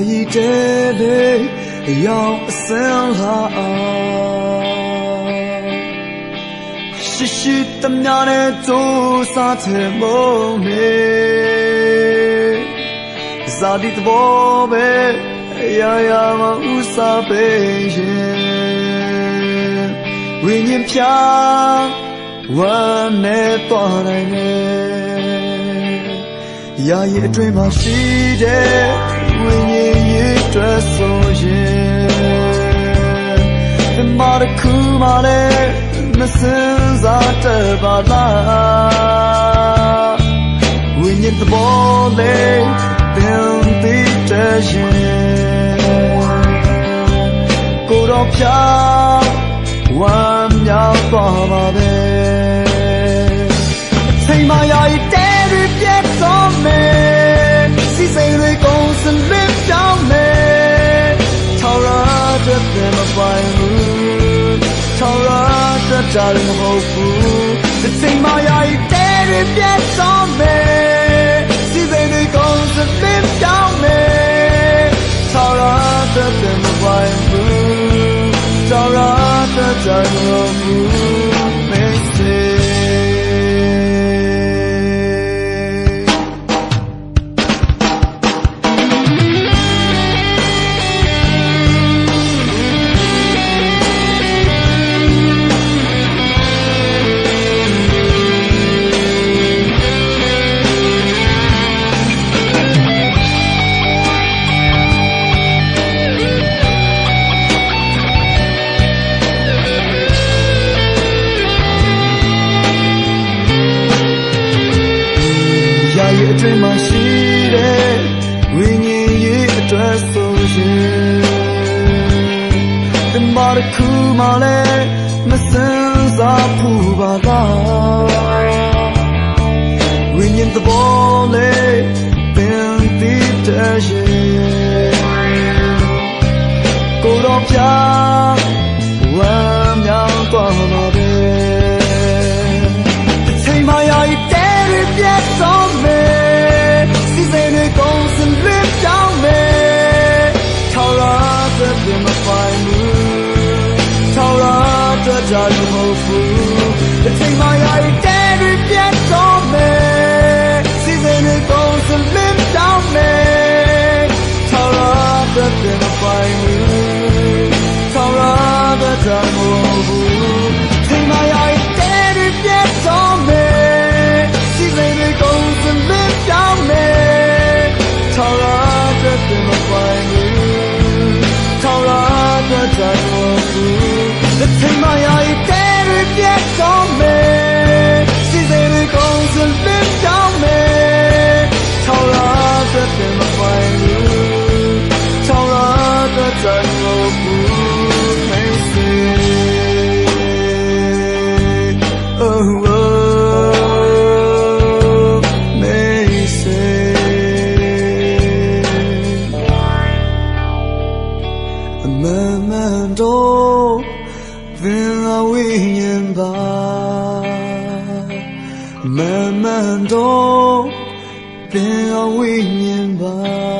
ယာယီတဲလေးအယောင်အစမ်းလာရှိရှိတမညာနဲ့ကြိုးစားတဲ့မုံနေဇာတိတဘောပဲအရာရာမဥစားပေရင်ဝိညာဉ်ဖြာဝမ်းနဲ့တော်နိုင်တယ်ရာရည်အတွင်းမှာရှိတဲ့ ဝိညာဉ်ရည်တွေဆိုရင်ဒီမှာတစ်ခုမှလည်းမစင်စားတတ်ပါလားဝိညာဉ်သဘောလေးပင်ပြီးတဲ့ရင်ကိုယ်တော်ဖြာဝမ်းမြောက်သွားပါပဲချိန်မယာဤတဲရပြတ်တော်မယ်စီစိ မပိုင်ဘူးထောက်ရတဲ့ကြရမဟုတ်ဘူးဒီချိန်မယာဤတဲရပြတ်တော်မယ်စီစိန်တွေကုန်စလစ်ပြောင်းမယ်ထောက်ရတဲ့ပြန်မပိုင်ဘူးထောက်ရတဲ့ကြရမဟုတ်ဘူး အတွင်းမှာရှိတဲ့ဝိညာဉ်ရေးအတွက်ဆိုရင်ဒီမှာတစ်ခုမှလည်းမစင်စားဘူးပါလားဝိညာဉ်သဘောလေးပင်တည်တဲ့ရင်ကိုယ်တော်ပြ the jolly hofu The time my eye dare get on me See they they go and live down me Tara the bim of fine Tara the jolly hofu Time my eye dare get on me See they they go and live down me Tara the bim of fine Tara 慢慢等等到明年吧。慢慢等等到明年吧。